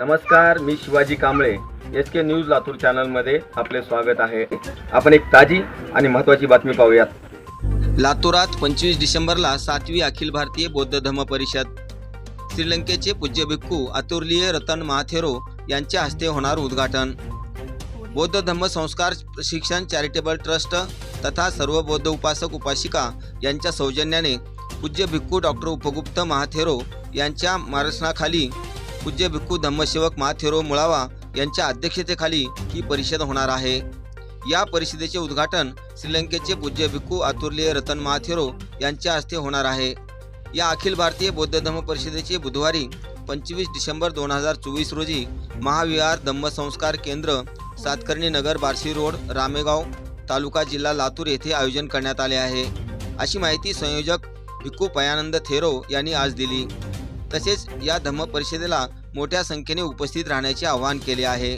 नमस्कार मी Shivaji Kamble. S K news Latur चॅनलमध्ये आपले स्वागत आहे. आपण एक ताजी आणि महत्त्वाची बातमी पाहूयात. लातूरात पंचवीस डिसेंबरला सातवी अखिल भारतीय बौद्ध धर्म परिषद. श्रीलंकेचे पूज्य भिक्खू अतुर्लीय रतन महाथेरो यांच्या हस्ते होणार उद्घाटन. बौद्ध धर्म संस्कार प्रशिक्षण चॅरिटेबल ट्रस्ट तथा सर्व बौद्ध उपासक उपासिका यांच्या सौजन्याने पूज्य भिक्खू डॉक्टर उपगुप्त महाथेरो यांच्या मार्गदर्शनाखाली पूज्य भिक्खू धम्मसेवक माथेरो मुळावा यांच्या अध्यक्षतेखाली ही परिषद होणार आहे. या परिषदेचे उद्घाटन श्रीलंकेचे पूज्य भिक्खू आतुर्लीय रतन माथेरो यांच्या हस्ते होणार आहे. या अखिल भारतीय बौद्ध धम्म परिषदेचे बुधवारी पंचवीस डिसेंबर दोन हजार चोवीस रोजी महाविहार धम्म संस्कार केंद्र सातकर्णी नगर बार्शी रोड रामेगाव तालुका जिल्हा लातूर येथे आयोजन करण्यात आले आहे. अशी माहिती संयोजक भिक्खू पयानंद थेरो यांनी आज दिली. तसेच या धम्म परिषदेला मोठ्या संख्येने उपस्थित राहण्याचे आवाहन केले आहे.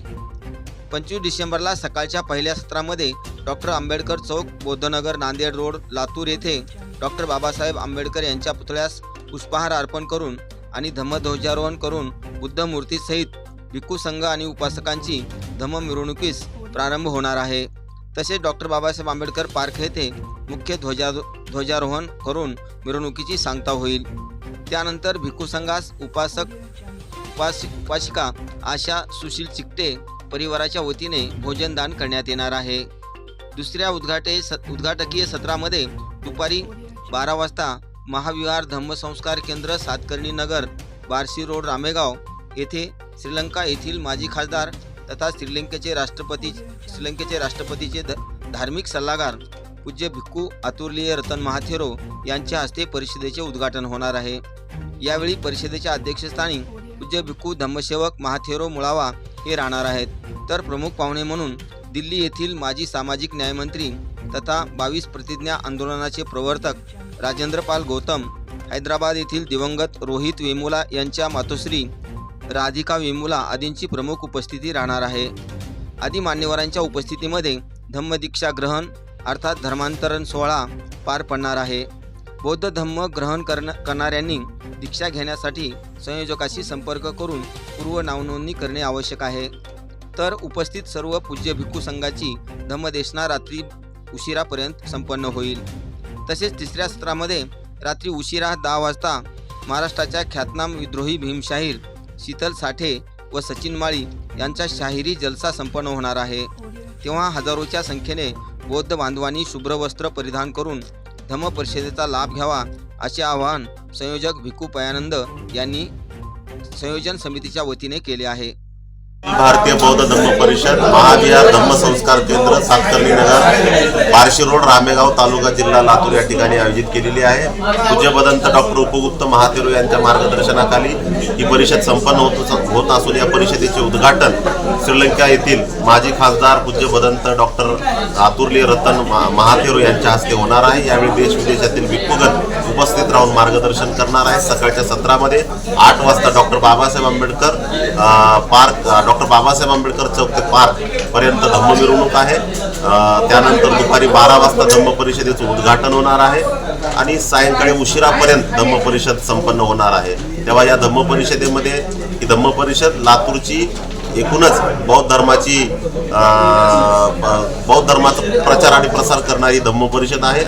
पंचवीस डिसेंबरला सकाळच्या पहिल्या सत्रामध्ये डॉक्टर आंबेडकर चौक बौद्धनगर नांदेड रोड लातूर येथे डॉक्टर बाबासाहेब आंबेडकर यांच्या पुतळ्यास पुष्पहार अर्पण करून आणि धम्मध्वजारोहण करून बुद्ध मूर्तीसहित भिक्खू संघ आणि उपासकांची धम्म मिरवणुकीस प्रारंभ होणार आहे. तसेच डॉक्टर बाबासाहेब आंबेडकर पार्क येथे मुख्य ध्वजा ध्वजारोहण करून मिरवणुकीची सांगता होईल. त्यानंतर भिक्खू संघास उपासक उपास उपासिका आशा सुशील चिकटे परिवाराच्या वतीने भोजनदान करण्यात येणार आहे. दुसऱ्या उद्घाटे स उद्घाटकीय सत्रामध्ये दुपारी बारा वाजता महाविहार धम्मसंस्कार केंद्र सातकर्णी नगर बार्शी रोड रामेगाव येथे श्रीलंका येथील माजी खासदार तथा श्रीलंकेचे राष्ट्रपती श्रीलंकेचे राष्ट्रपतीचे ध धार्मिक सल्लागार पूज्य भिक्खू आतुर्लीय रतन महाथेरो यांच्या हस्ते परिषदेचे उद्घाटन होणार आहे. यावेळी परिषदेच्या अध्यक्षस्थानी पूज्य भिक्खू धम्मसेवक महाथेरो मुळावा हे राहणार आहेत. तर प्रमुख पाहुणे म्हणून दिल्ली येथील माजी सामाजिक न्यायमंत्री तथा बावीस प्रतिज्ञा आंदोलनाचे प्रवर्तक राजेंद्रपाल गौतम हैदराबाद येथील दिवंगत रोहित वेमुला यांच्या मातोश्री राधिका वेमुला आदींची प्रमुख उपस्थिती राहणार आहे. आदी मान्यवरांच्या उपस्थितीमध्ये धम्मदीक्षा ग्रहण अर्थात धर्मांतरण सोहळा पार पडणार आहे. बौद्ध धम्म ग्रहण करण करणाऱ्यांनी दीक्षा घेण्यासाठी संयोजकाशी संपर्क करून पूर्व नावनोंदणी करणे आवश्यक आहे. तर उपस्थित सर्व पूज्य भिक्खू संघाची धम्मदेशना रात्री उशिरापर्यंत संपन्न होईल. तसेच तिसऱ्या सत्रामध्ये रात्री उशिरा दहा वाजता महाराष्ट्राच्या ख्यातनाम विद्रोही भीमशाहीर शीतल साठे व सचिन माळी यांचा शाहिरी जलसा संपन्न होणार आहे. तेव्हा हजारोच्या संख्येने बौद्ध बांधवांनी शुभ्र वस्त्र परिधान करून धम्म परिषदेचा लाभ घ्यावा असे आवाहन संयोजक भिक्खू पयानंद यांनी संयोजन समितीच्या वतीने केले आहे. भारतीय बौद्ध धम्म परिषद महाविहार धम्म संस्कार केंद्र सातकर्णी नगर बार्शी रोड रामेगाव तालुका जिल्हा लातूर या ठिकाणी आयोजित केलेली आहे. पूज्यपदंत डॉक्टर उपगुप्त महातेरू यांच्या मार्गदर्शनाखाली ही परिषद संपन्न होत होत असून या परिषदेचे उद्घाटन श्रीलंका येथील माजी खासदार पूज्यपदंत डॉक्टर आतुर्ली रतन महातेरू यांच्या हस्ते होणार आहे. यावेळी देश विदेशातील भिक्खुगण उपस्थित राहून मार्गदर्शन करणार आहे. सकाळच्या सत्रामध्ये आठ वाजता doctor Babasaheb Ambedkar park doctor Babasaheb Ambedkar Chowk ते पार्क पर्यंत धम्म मिरवणूक आहे. त्यानंतर दुपारी बारा वाजता धम्म परिषदेचं उद्घाटन होणार आहे आणि सायंकाळी उशिरापर्यंत धम्म परिषद संपन्न होणार आहे. तेव्हा या धम्म परिषदेमध्ये ही धम्म परिषद लातूरची एकूणच बौद्ध धर्माची ब- बौद्ध धर्माचा प्रचार आणि प्रसार करणारी धम्म परिषद आहे.